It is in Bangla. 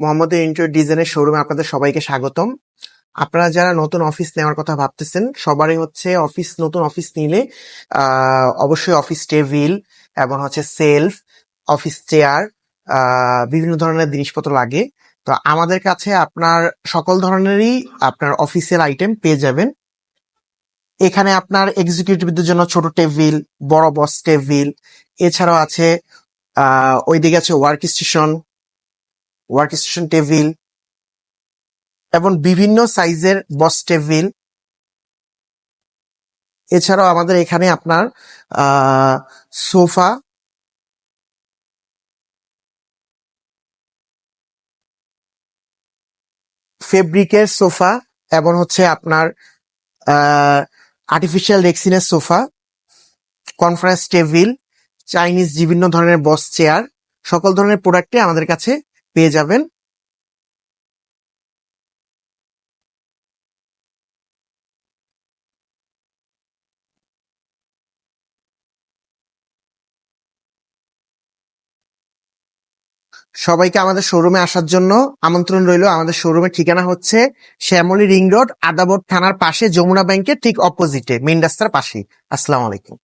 মোহাম্মদ ইন্টেরিয়র ডিজাইনের শোরুমে আপনাদের সবাইকে স্বাগতম। আপনারা যারা নতুন অফিস নেওয়ার কথা ভাবতেছেন, সবারই হচ্ছে অফিস নতুন অফিস নিলে অবশ্যই অফিস টেবিল এবং হচ্ছে সেলফ অফিস চেয়ার বিভিন্ন ধরনের জিনিসপত্র লাগে। তো আমাদের কাছে আপনার সকল ধরনেরই আপনার অফিসিয়াল আইটেম পেয়ে যাবেন। এখানে আপনার এক্সিকিউটিভদের জন্য ছোট টেবিল বড় বস টেবিল এছাড়াও আছে ওইদিকে আছে work station work station table এবং বিভিন্ন সাইজের বস টেবিল এছাড়াও আমাদের এখানে আপনার সোফা ফেব্রিকের সোফা এবং হচ্ছে আপনার আর্টিফিশিয়াল রেক্সিনের সোফা কনফারেন্স টেবিল চাইনিজ বিভিন্ন ধরনের বস চেয়ার সকল ধরনের প্রোডাক্টে আমাদের কাছে পেয়ে যাবেন। সবাইকে আমাদের শোরুমে আসার জন্য আমন্ত্রণ রইল। আমাদের শোরুমের ঠিকানা হচ্ছে শ্যামলী রিং রোড, আদাবর থানার পাশে, যমুনা ব্যাংকের ঠিক অপোজিটে মেন রাস্তার পাশেই। আসসালামু আলাইকুম।